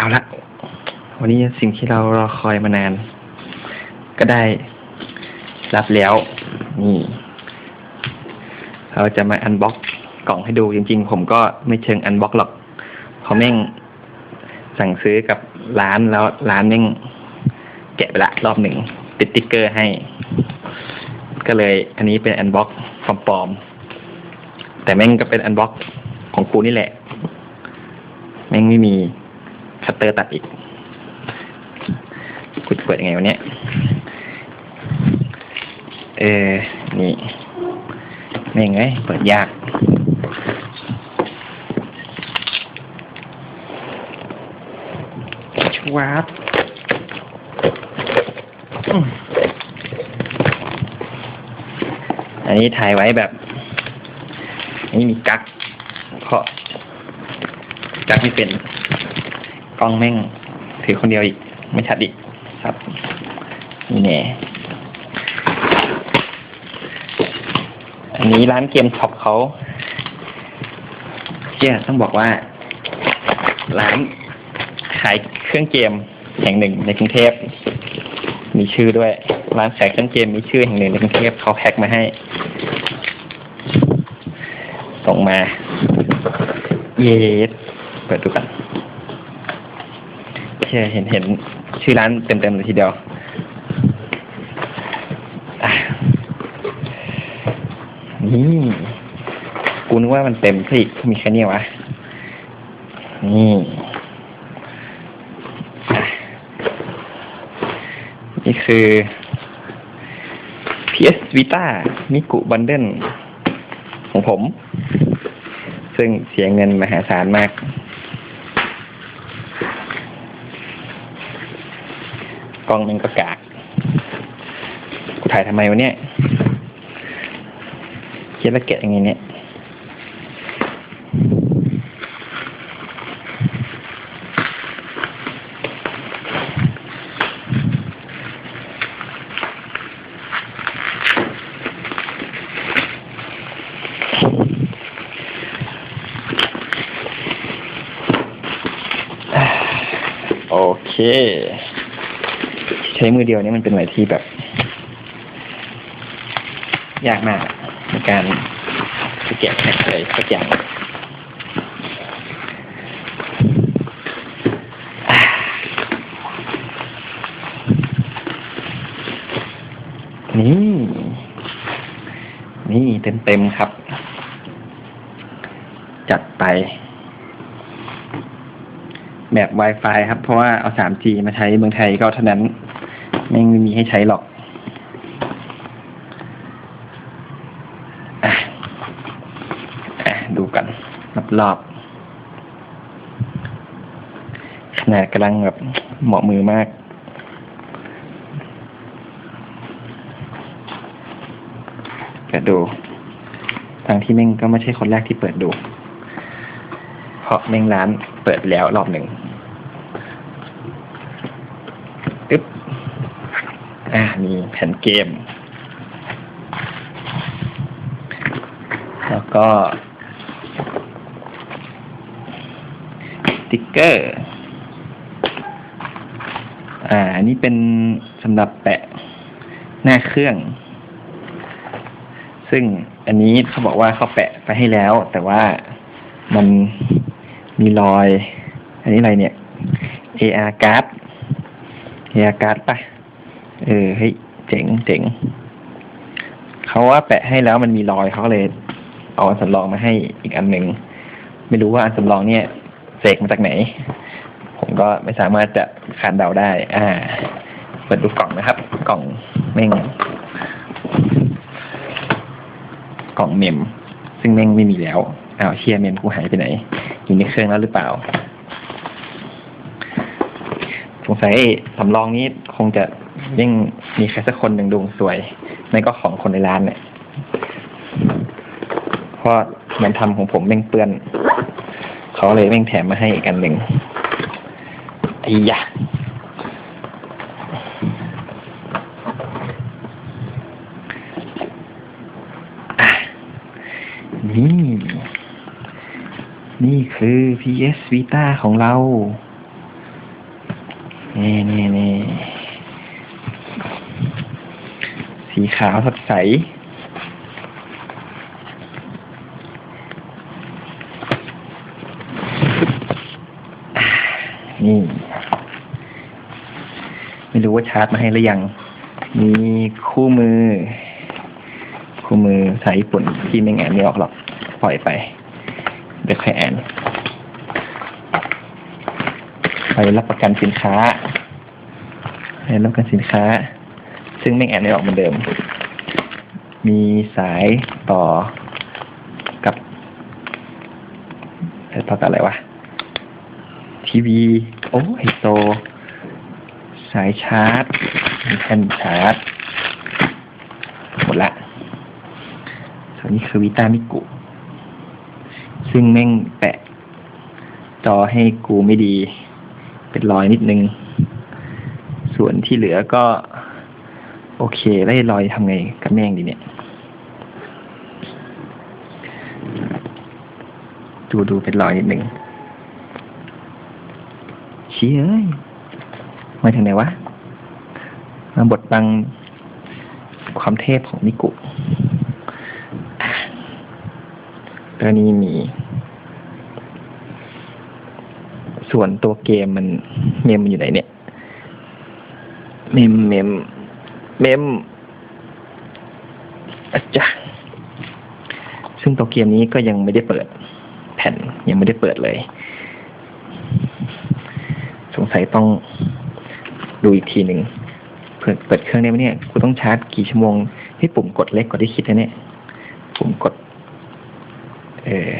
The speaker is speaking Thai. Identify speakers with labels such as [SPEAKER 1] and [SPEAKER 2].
[SPEAKER 1] เอาละ วันนี้สิ่งที่เรารอคอยมานาน ก็ได้รับแล้ว นี่ เราจะมาอันบ็อกกล่องให้ดูจริง ๆ ผมก็ไม่เชิงอันบ็อกหรอกเพราะแม่งสั่งซื้อกับร้านแล้วร้านแม่งแกะไปละรอบหนึ่งติดติ๊กเกอร์ให้ ก็เลย อันนี้เป็นอันบ็อกปลอมๆแต่แม่งก็เป็นอันบ็อกของกูนี่แหละ แม่งไม่มี คัตเตอร์ตัดอีกกูจะเปิดยังไงวะเนี่ยเออ นี่แม่งไง เปิดยาก ชวาบอืมอันนี้ถ่ายไว้แบบอันนี้มีกักเพราะกักไม่เป็น กล้องแม่งถือคนเดียวอีก ไม่ชัดอีกครับนี่แน่อันนี้ร้านเกมช็อปเขาเชี่ยต้องบอกว่า ร้านขายเครื่องเกมแห่งหนึ่งในกรุงเทพ มีชื่อด้วย ร้านขายเครื่องเกมมีชื่อแห่งหนึ่งในกรุงเทพเขาแพ็กมาให้ ส่งมา เยสเปิดดูกัน เชี่ยเห็นเห็นชื่อร้านเต็มๆเลยทีเดียว นี่กูนึกว่ามันเต็มซะอีกมีแค่นี้วะ นี่นี่คือ PS Vita มิกุบันเดิลของผม ซึ่งเสียเงินมหาศาลมาก กล้องมันก็กาก กูถ่ายทำไมวะเนี่ยเขียนละเกะอย่างงี้เนี่ยโอเค ช้มือเดียวนี่มันเป็นอะไรที่แบบ ยากมากในการจะแกะแพ็กอะไรสักอย่างนี่ นี่เต็มๆครับ จัดไป แบบ Wi-Fi ครับ เพราะว่าเอา 3G มาใช้เมืองไทยก็เท่านั้น ม่งไม่มีให้ใช้หรอกดูกันรอบๆขนาดกำลังแบบเหมาะมือมากเปิดดูทางที่เม่งก็ไม่ใช่คนแรกที่เปิดดู เพราะเม่งร้านเปิดไปแล้วรอบหนึ่งตึ๊บ อ่ามีแผ่นเกม แล้วก็ติ๊กเกอร์ อ่า อันนี้เป็นสำหรับแปะหน้าเครื่อง ซึ่งอันนี้เขาบอกว่าเขาแปะไปให้แล้ว แต่ว่ามันมีรอย อันนี้อะไรเนี่ย AR card AR card ปะ เออเฮ้ยเจ๋งเจ๋งเขาว่าแปะให้แล้วมันมีรอยเขาเลย เอาอันสำรองมาให้อีกอันหนึ่งไม่รู้ว่าอันสำรองเนี่ยเสกมาจากไหน ผมก็ไม่สามารถจะคาดเดาได้ อ่าเปิดดูกล่องนะครับ กล่องเม่งกล่องเมม ซึ่งแม่งไม่มีแล้วอ้าวเชียเมมกูหายไปไหนอยู่ในเครื่องแล้วหรือเปล่า สงสัยสำรองนี้คงจะ ยิ่งมีใครสักคนหนึ่งดวงสวยไม่ก็ของคนในร้านเนี่ยเพราะงานทำของผมแม่งเปื้อน เขาเลยแม่งแถมมาให้อีกอันหนึ่งไอ้ยะอะนี่ นี่คือ PS Vita ของเรา นี่นี่นี่ สีขาวสดใส นี่ ไม่รู้ว่าชาร์จมาให้หรือยัง มีคู่มือ คู่มือสายญี่ปุ่นที่ไม่แงนไม่ออกหรอก ปล่อยไป เดี๋ยวค่อยอ่านไปรับประกันสินค้าไปรับประกันสินค้า ซึ่งไม่แอนไม่ออกเหมือนเดิม มีสายต่อกับสายต่อกับอะไรวะ ทีวี โอ้ไฮโซ สายชาร์จแผ่นชาร์จ หมดละส่วนนี้คือวิตามิกุ ซึ่งแม่งแปะ จอให้กูไม่ดี เป็นรอยนิดนึง ส่วนที่เหลือก็ โอเคแล้วไอ้รอยทำไงกับแม่งดีเนี่ยดูดูเป็นรอยนิดหนึ่งเชี่ยเอ้ยมาถึงไหนวะมาบดบังความเทพของมิกุตอะแล้วนี้มีส่วนตัวเกมมันเมมมันอยู่ไหนเนี่ย เมมเมม เมมอาจารย์ซึ่งตัวเกมนี้ก็ยังไม่ได้เปิด แผ่นยังไม่ได้เปิดเลย สงสัยต้องดูอีกทีหนึ่งเปิดเปิดเครื่องได้ไหมเนี่ยกูต้องชาร์จกี่ชั่วโมงให้ปุ่มกดเล็กกว่าที่คิดนะเนี่ยปุ่มกด เออ